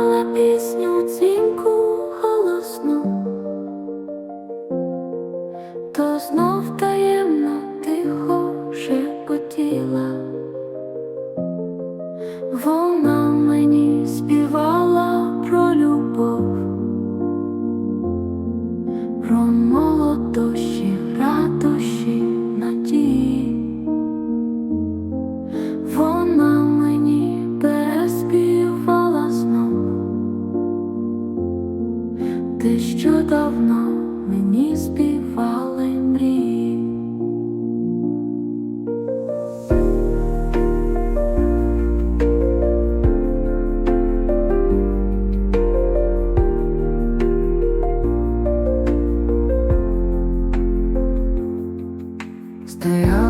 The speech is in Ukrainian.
співала пісню дзвінку голосну, то знов таємно тихо шепотіла. Вон давно мені співали мрії. Стояла